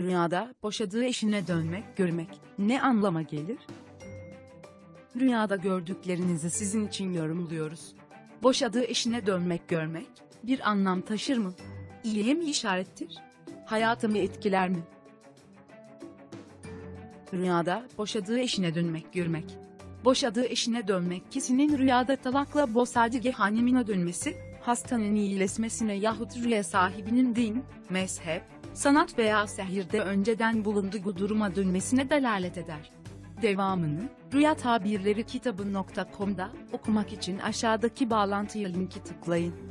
Rüyada boşadığı eşine dönmek, görmek ne anlama gelir? Rüyada gördüklerinizi sizin için yorumluyoruz. Boşadığı eşine dönmek, görmek bir anlam taşır mı? İyiye mi işarettir? Hayatımı etkiler mi? Rüyada boşadığı eşine dönmek, görmek. Boşadığı eşine dönmek kişinin rüyada talakla bosadige hanemine dönmesi, hastanın iyileşmesine yahut rüya sahibinin din, mezhep, sanat veya sehirde önceden bulunduğu duruma dönmesine delalet eder. Devamını, Rüya Tabirleri kitabı.com'da okumak için aşağıdaki bağlantıya linki tıklayın.